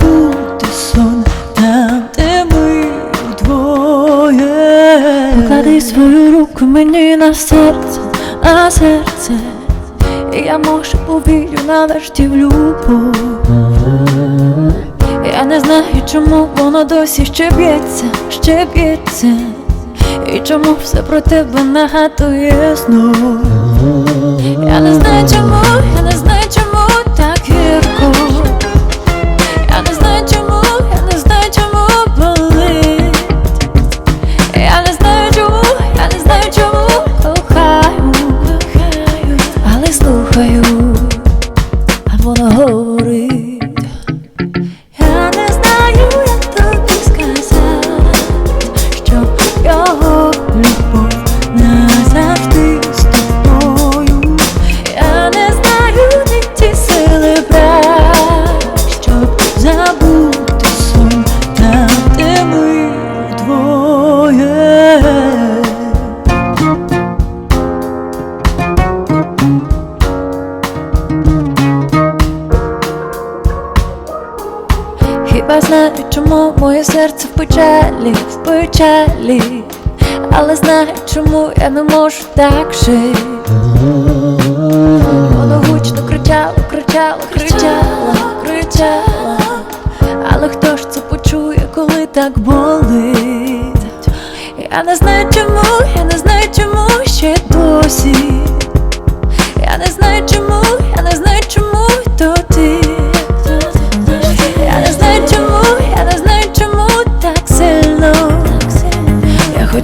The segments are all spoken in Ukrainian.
забути сон там, де ми вдвоє. Поклади свою руку мені на серце, на серце, і я може повірю нарешті в любов. Я не знаю, чому воно досі ще б'ється, ще б'ється, і чому все про тебе нагадує знов. Хіба знаю, чому моє серце в печалі, в печалі, але знаю, чому я не можу так жити. Воно гучно кричало, кричало, кричало, кричало. Але хто ж це почує, коли так болить? Я не знаю чому, я не знаю чому ще досі.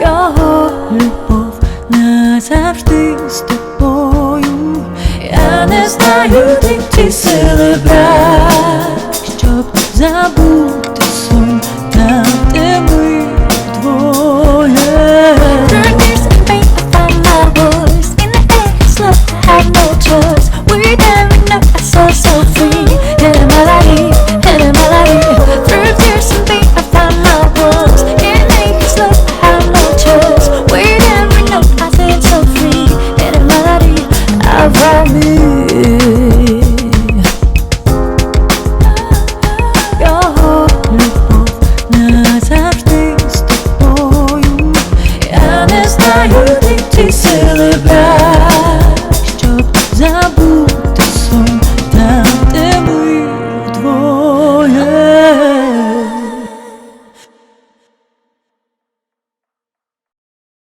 його Любов назавжди з тобою. я не знаю, де ті сили знаю, ти ті сили брат, щоб забув.